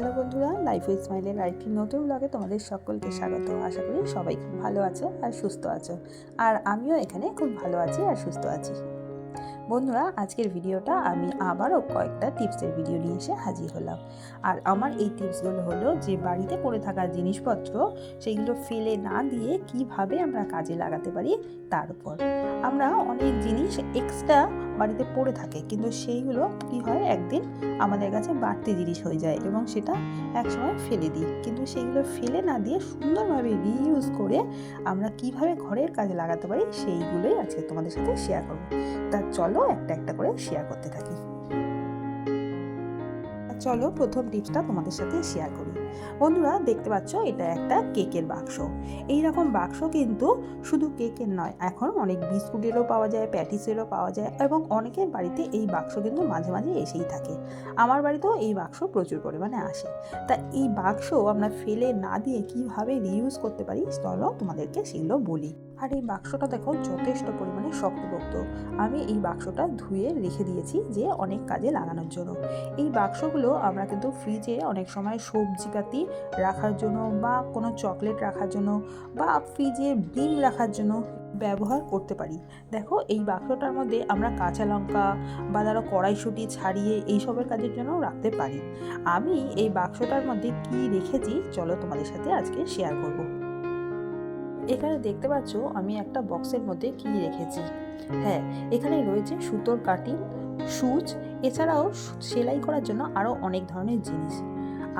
Hello বন্ধুরা life with স্মাইলের আরেকটি নতুন ব্লগে তোমাদের সকলকে স্বাগত। আশা করি সবাই খুব ভালো আছো আর সুস্থ আছো। আর আমিও এখানে খুব ভালো আছি আর সুস্থ আছি। বন্ধুরা, আজকের ভিডিওটা আমি আবারও কয়েকটা টিপসের ভিডিও নিয়ে এসে হাজির হলাম। আর আমার এই টিপসগুলো হলো যে, বাড়িতে পড়ে থাকা জিনিসপত্র সেইগুলো ফেলে না দিয়ে কীভাবে আমরা কাজে লাগাতে পারি তার উপর। আমরা অনেক জিনিস এক্সট্রা বাড়িতে পড়ে থাকে। কিন্তু সেইগুলো কি হয়, একদিন আমাদের কাছে বাড়তি জিনিস হয়ে যায় এবং সেটা একসময় ফেলে দিই। কিন্তু সেইগুলো ফেলে না দিয়ে সুন্দরভাবে রিইউজ করে আমরা কীভাবে ঘরের কাজে লাগাতে পারি, সেইগুলোই আজকে তোমাদের সাথে শেয়ার করব। তা চলো একটা একটা করে শেয়ার করতে থাকি। চলো প্রথম টিপসটা তোমাদের সাথে শেয়ার করি। বন্ধুরা, দেখতে পাচ্ছ, এটা একটা কেকের বাক্স। এই রকম বাক্স কিন্তু শুধু কেকের নয়, এখন অনেক বিস্কুটেরও পাওয়া যায়, প্যাটিসেরও পাওয়া যায় এবং অনেকের বাড়িতে এই বাক্স কিন্তু মাঝে মাঝে এসেই থাকে। আমার বাড়িতেও এই বাক্স প্রচুর পরিমাণে আসে। তা এই বাক্স আমরা ফেলে না দিয়ে কীভাবে রিউজ করতে পারি, চলো তোমাদেরকে সেগুলো বলি। আর এই বাক্সটা দেখো, যথেষ্ট পরিমাণে শক্তপোক্ত। আমি এই বাক্সটা ধুয়ে রেখে দিয়েছি যে অনেক কাজে লাগানোর জন্য। এই বাক্সগুলো আমরা কিন্তু ফ্রিজে অনেক সময় সবজিপাতি রাখার জন্য বা কোনো চকলেট রাখার জন্য বা ফ্রিজে ডিম রাখার জন্য ব্যবহার করতে পারি। দেখো, এই বাক্সটার মধ্যে আমরা কাঁচা লঙ্কা বা ধরো কড়াইশুঁটি ছাড়িয়ে এইসবের কাজের জন্য রাখতে পারি। আমি এই বাক্সটার মধ্যে কি রেখেছি, চলো তোমাদের সাথে আজকে শেয়ার করব। এখানে দেখতে পাচ্ছ, আমি একটা বক্সের মধ্যে কি রেখেছি? হ্যাঁ এখানে রয়েছে সুতোর কাটিং সুচ, এছাড়াও সেলাই করার জন্য আরও অনেক ধরনের জিনিস।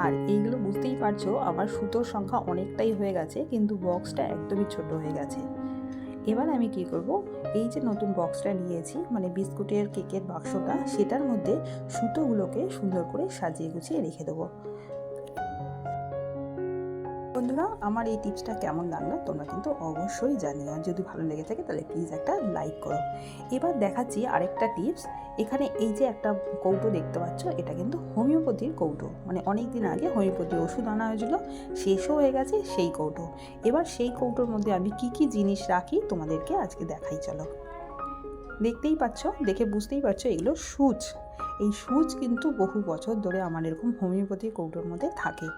আর এইগুলো বুঝতেই পারছ, আমার সুতোর সংখ্যা অনেকটাই হয়ে গেছে, কিন্তু বক্সটা একদমই ছোট হয়ে গেছে। এবার আমি কি করব? এই যে নতুন বক্সটা নিয়েছি মানে বিস্কুটের কেকের বাক্সটা, সেটার মধ্যে সুতোগুলোকে সুন্দর করে সাজিয়ে গুছিয়ে রেখে দেবো। বন্ধুরা, আমার এই টিপসটা কেমন লাগল তোমরা কিন্তু অবশ্যই জানিও। যদি ভালো লেগে থাকে তাহলে প্লিজ একটা লাইক করো। এবার দেখাচ্ছি আরেকটা টিপস এখানে এই যে একটা কৌটো দেখতে পাচ্ছ, এটা কিন্তু হোমিওপ্যাথির কৌটো। মানে অনেক দিন আগে হোমিওপ্যাথি ওষুধ আনা হয়েছিল, শেষও হয়ে গেছে সেই কৌটো। এবার সেই কৌটোর মধ্যে আমি কি কি জিনিস রাখি তোমাদেরকে আজকে দেখাই, চলো। দেখতেই পাচ্ছ, দেখে বুঝতেই পারছ এগুলো সুচ। এই সুচ কিন্তু বহু বছর ধরে আমার এরকম হোমিওপ্যাথি কৌটোর মধ্যে থাকে।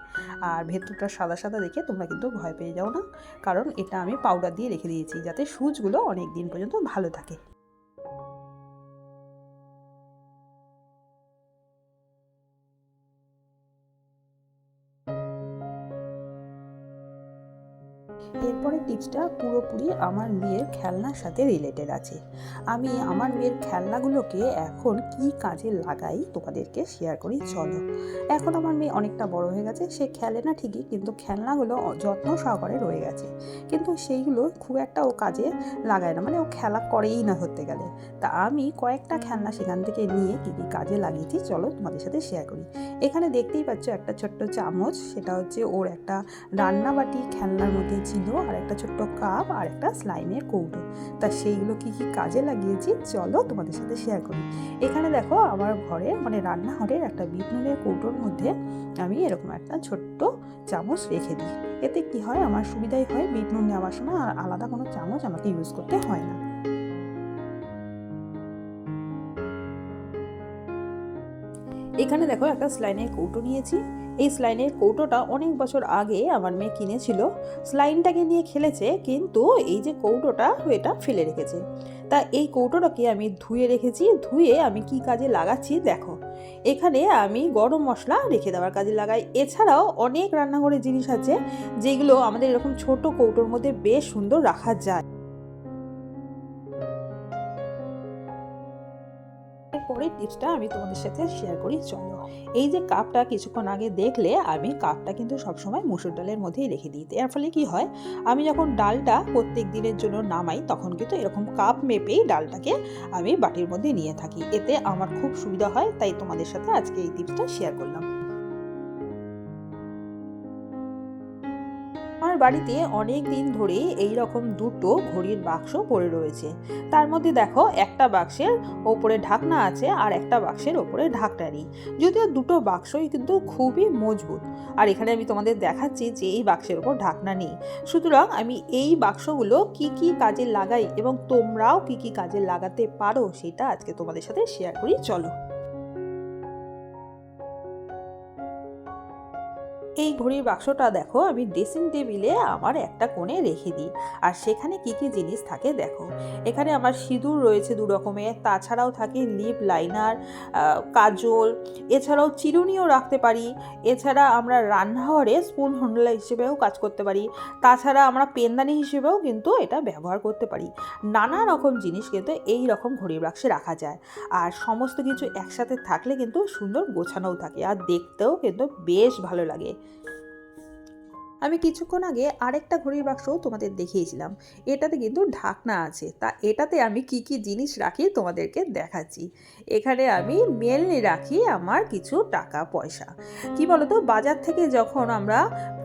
আর ভেতরটা সাদা সাদা দেখে তোমরা কিন্তু ভয় পেয়ে যাও না। কারণ এটা আমি পাউডার দিয়ে রেখে দিয়েছি যাতে সুচগুলো অনেক দিন পর্যন্ত ভালো থাকে। এরপরে টিপসটা পুরোপুরি আমার মেয়ের খেলনার সাথে রিলেটেড আছে। আমি আমার মেয়ের খেলনাগুলোকে এখন কি কাজে লাগাই তোমাদেরকে শেয়ার করি, চলো। এখন আমার মেয়ে অনেকটা বড় হয়ে গেছে, সে খেলে না ঠিকই, কিন্তু খেলনাগুলো যত্ন সহকারে রয়ে গেছে। কিন্তু সেইগুলো খুব একটা ও কাজে লাগায় না মানে ও খেলা করেই না ধরতে গেলে। তা আমি কয়েকটা খেলনা সেখান থেকে নিয়ে কী কী কাজে লাগিয়েছি, চলো তোমাদের সাথে শেয়ার করি। এখানে দেখতেই পাচ্ছ একটা ছোট্ট চামচ, সেটা হচ্ছে ওর একটা রান্নাবাটি খেলনার মধ্যে ছিল। আর একটা ছোট্ট কাপ আর একটা স্লাইমের কৌটো। তা সেইগুলো কি কি কাজে লাগিয়েছি চলো তোমাদের সাথে শেয়ার করি। এখানে দেখো আমার ঘরে মানে রান্নাঘরের একটা বিটনুনের কৌটোর মধ্যে আমি এরকম একটা ছোট্ট চামচ রেখে দিই। এতে কি হয়? আমার সুবিধাই হয় বিটনুন নেওয়ার সময় আর আলাদা কোনো চামচ আমাকে ইউজ করতে হয় না। এখানে দেখো একটা স্লাইনের কৌটো নিয়েছি। এই স্লাইনের কৌটোটা অনেক বছর আগে আমার মেয়ে কিনেছিল। স্লাইনটাকে নিয়ে খেলেছে, কিন্তু এই যে কৌটোটা, এটা ফেলে রেখেছে। তা এই কৌটোটাকে আমি ধুয়ে রেখেছি, ধুয়ে আমি কি কাজে লাগাচ্ছি দেখো। এখানে আমি গরম মশলা রেখে দেওয়ার কাজে লাগাই। এছাড়াও অনেক রান্নাঘরের জিনিস আছে, যেগুলো আমাদের এরকম ছোট কৌটোর মধ্যে বেশ সুন্দর রাখা যায়। পরের টিপসটা আমি তোমাদের সাথে শেয়ার করি, চলো। এই যে কাপটা কিছুক্ষণ আগে দেখলে আমি কাপটা কিন্তু সবসময় মুসুর ডালের মধ্যেই রেখে দিই। এর ফলে কি হয়, আমি যখন ডালটা প্রত্যেক দিনের জন্য নামাই, তখন কিন্তু এরকম কাপ মেপেই ডালটাকে আমি বাটির মধ্যে নিয়ে থাকি। এতে আমার খুব সুবিধা হয়, তাই তোমাদের সাথে আজকে এই টিপসটা শেয়ার করলাম। বাড়িতে অনেক দিন ধরেই এই রকম দুটো ঘড়ির বাক্স পড়ে রয়েছে। তার মধ্যে দেখো, একটা বাক্সের ওপরে ঢাকনা আছে আর একটা বাক্সের ওপরে ঢাকনা নেই যদিও দুটো বাক্সই কিন্তু খুবই মজবুত। আর এখানে আমি তোমাদের দেখাচ্ছি যে এই বাক্সের ওপর ঢাকনা নেই। সুতরাং আমি এই বাক্সগুলো কি কি কাজে লাগাই এবং তোমরাও কি কি কাজে লাগাতে পারো সেটা আজকে তোমাদের সাথে শেয়ার করি। চলো। এই ঘড়ির বাক্সটা দেখো, আমি ড্রেসিং টেবিলে আমার একটা কোণে রেখে দিই। আর সেখানে কি কি জিনিস থাকে দেখো। এখানে আমার সিঁদুর রয়েছে দু রকমের, তাছাড়াও থাকে লিপ লাইনার কাজল, এছাড়াও চিরুনিও রাখতে পারি। এছাড়া আমরা রান্নাঘরে স্পুন হ্যান্ডেল হিসেবেও কাজ করতে পারি। তাছাড়া আমরা পেনদানি হিসেবেও কিন্তু এটা ব্যবহার করতে পারি। নানা রকম জিনিস কিন্তু এই রকম ঘড়ির বাক্সে রাখা যায়। আর সমস্ত কিছু একসাথে থাকলে কিন্তু সুন্দর গোছানোও থাকে। আর দেখতেও কিন্তু বেশ ভালো লাগে। আমি কিছুক্ষণ আগে আরেকটা ঘড়ির বাক্সও তোমাদের দেখিয়েছিলাম। এটাতে কিন্তু ঢাকনা আছে। তা এটাতে আমি কি কি জিনিস রাখি তোমাদেরকে দেখাচ্ছি। এখানে আমি মেনলি রাখি আমার কিছু টাকা পয়সা কি বলতো? বাজার থেকে যখন আমরা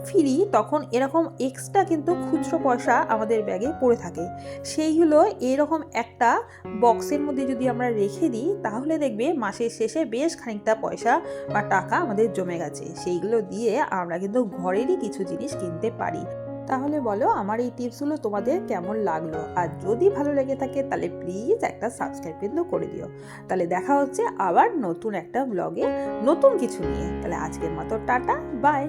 ফিরি, তখন এরকম এক্সট্রা কিন্তু খুচরো পয়সা আমাদের ব্যাগে পড়ে থাকে। সেইগুলো এরকম একটা বক্সের মধ্যে যদি আমরা রেখে দিই, তাহলে দেখবে মাসের শেষে বেশ খানিকটা পয়সা বা টাকা আমাদের জমে গেছে। সেইগুলো দিয়ে আমরা কিন্তু ঘরেরই কিছু জিনিস কিনতে পারি। তাহলে বলো, আমার এই টিপসগুলো তোমাদের কেমন লাগল? আর যদি ভালো লেগে থাকে, তাহলে প্লিজ একটা সাবস্ক্রাইব কিন্তু করে দিও। তাহলে দেখা হচ্ছে আবার নতুন একটা ব্লগে নতুন কিছু নিয়ে। তাহলে আজকের মতো টাটা বাই